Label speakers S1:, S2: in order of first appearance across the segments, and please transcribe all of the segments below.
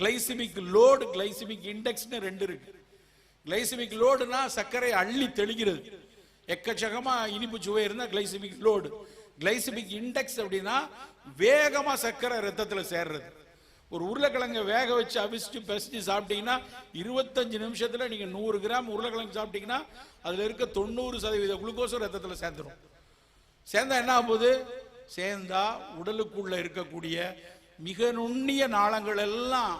S1: Glycaemic load glycaemic இண்டெக்ஸ்னு ரெண்டு இருக்கு. Glycaemic லோடுனா சர்க்கரை அள்ளி தெளிக்கிறது. எக்கச்சக்கமாக இனிப்பு சுவை இருந்தால் கிளைசிமிக் லோடு கிளைசிமிக் இண்டெக்ஸ் அப்படின்னா வேகமாக சர்க்கரை ரத்தத்தில் சேர்றது. ஒரு உருளைக்கிழங்க வேக வச்சு அவிச்சு பெசிச்சு சாப்பிட்டீங்கன்னா இருபத்தஞ்சு நிமிஷத்தில் நீங்கள் நூறு கிராம் உருளைக்கிழங்கு சாப்பிட்டீங்கன்னா அதில் இருக்க தொண்ணூறு சதவீத குளுக்கோஸும் ரத்தத்தில் சேர்ந்துரும். சேர்ந்தா என்ன ஆகுது சேர்ந்தா உடலுக்குள்ள இருக்கக்கூடிய மிக நுண்ணிய நாளங்கள் எல்லாம்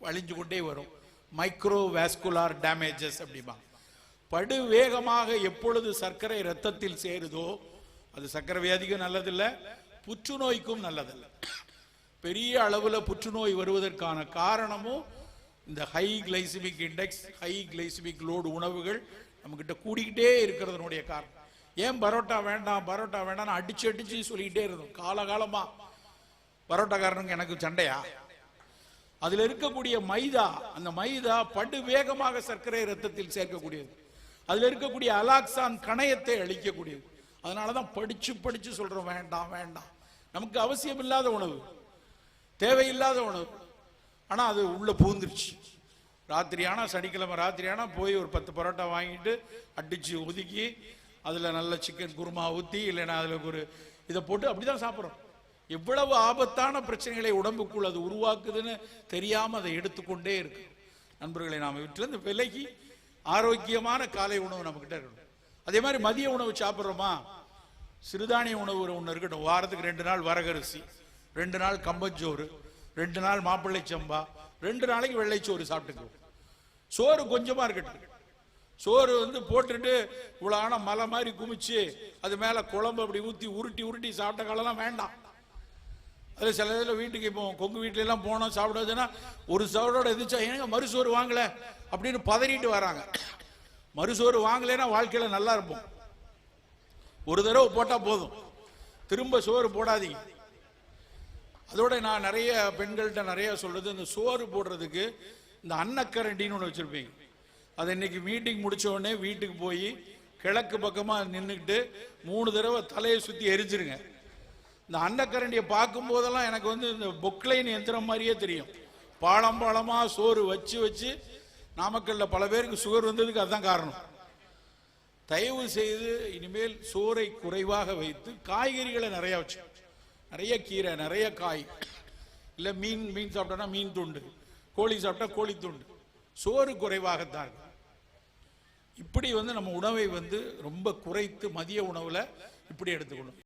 S1: வழிஞ்சு கொண்டே வரும். மைக்ரோ வேஸ்குலார் டேமேஜஸ் அப்படிம்பாங்க. படு வேகமாக எப்பொழுது சர்க்கரை ரத்தத்தில் சேருதோ அது சர்க்கரை வியாதிக்கும் நல்லதில்லை புற்றுநோய்க்கும் நல்லதில்ல. பெரிய அளவில் புற்றுநோய் வருவதற்கான காரணமும் இந்த high glycemic index high glycemic load உணவுகள் நம்மக்கிட்ட கூடிக்கிட்டே இருக்கிறதுனுடைய காரணம். ஏன் பரோட்டா வேண்டாம் பரோட்டா வேண்டாம்னு அடிச்சு அடிச்சு சொல்லிக்கிட்டே இருந்தோம். காலகாலமாக பரோட்டாக்காரனுக்கு எனக்கு சண்டையா? அதுல இருக்கக்கூடிய மைதா அந்த மைதா படு வேகமாக சர்க்கரை ரத்தத்தில் சேர்க்கக்கூடியது. அதுல இருக்கக்கூடிய அலாக்சான் கணையத்தை அழிக்கக்கூடியது. அதனாலதான் படிச்சு படிச்சு சொல்றோம் வேண்டாம் வேண்டாம். நமக்கு அவசியம் இல்லாத உணவு. தேவையில்லாத உணவு. ஆனா அது உள்ள பூந்துருச்சு. ராத்திரி சனிக்கிழமை ராத்திரி போய் ஒரு பத்து பரோட்டா வாங்கிட்டு அடிச்சு ஒதுக்கி அதுல நல்ல சிக்கன் குருமா ஊத்தி இல்லைன்னா அதுல ஒரு இதை போட்டு அப்படிதான் சாப்பிட்றோம். எவ்வளவு ஆபத்தான பிரச்சனைகளை உடம்புக்குள் அது உருவாக்குதுன்னு தெரியாம அதை எடுத்துக்கொண்டே இருக்கு. நண்பர்களை நாம் வீட்டிலிருந்து விலகி ஆரோக்கியமான காலை உணவு நம்ம கிட்ட இருக்கணும். அதே மாதிரி மதிய உணவு சாப்பிட்றோமா? சிறுதானிய உணவு ஒன்று இருக்கட்டும். வாரத்துக்கு ரெண்டு நாள் வரகரிசி ரெண்டு நாள் கம்பஞ்சோறு ரெண்டு நாள் மாப்பிள்ளை சம்பா ரெண்டு நாளைக்கு வெள்ளைச்சோறு சாப்பிட்டுக்குவோம். சோறு கொஞ்சமா இருக்கட்டும். சோறு வந்து போட்டுட்டு இவ்வளோ ஆனால் மலை மாதிரி குமிச்சு அது மேலே குழம்பு அப்படி ஊற்றி உருட்டி உருட்டி சாப்பிட்ட காலம்லாம் வேண்டாம். அதில் சில இதில் வீட்டுக்கு இப்போ கொங்கு வீட்டிலலாம் போனோம் சாப்பிடாதுன்னா ஒரு சவரோட எதிர்ச்சா ஏங்க மறுசோறு வாங்கலை? அப்படின்னு பதறிட்டு வராங்க. மறுசோறு வாங்கலைன்னா வாழ்க்கையில் நல்லா இருப்போம். ஒரு தடவை போட்டால் போதும். திரும்ப சோறு போடாதீங்க. அதோட நான் நிறைய பெண்கள்கிட்ட நிறைய சொல்றது இந்த சோறு போடுறதுக்கு இந்த அன்னக்கரண்டின்னு ஒன்று வச்சுருப்பீங்க. அதை இன்னைக்கு மீட்டிங் முடிச்ச உடனே வீட்டுக்கு போய் கிழக்கு பக்கமாக நின்றுக்கிட்டு மூணு தடவை தலையை சுற்றி எரிஞ்சிருங்க. இந்த அன்னக்கரண்டியை பார்க்கும் போதெல்லாம் எனக்கு வந்து இந்த பொக்லைன் எந்திரம் மாதிரியே தெரியும். பாலம் பாலமாக சோறு வச்சு வச்சு நாமக்கல்ல பல பேருக்கு சுகர் வந்ததுக்கு அதுதான் காரணம். தயவு செய்து இனிமேல் சோறை குறைவாக வைத்து காய்கறிகளை நிறைய வச்சு. நிறைய கீரை நிறைய காய். இல்லை மீன் மீன் சாப்பிட்டோன்னா மீன் துண்டு. கோழி சாப்பிட்டா கோழி துண்டு. சோறு குறைவாகத்தான் இருக்கும் இப்படி வந்து நம்ம உணவை வந்து ரொம்ப குறைத்து மதிய உணவில் இப்படி எடுத்துக்கணும்.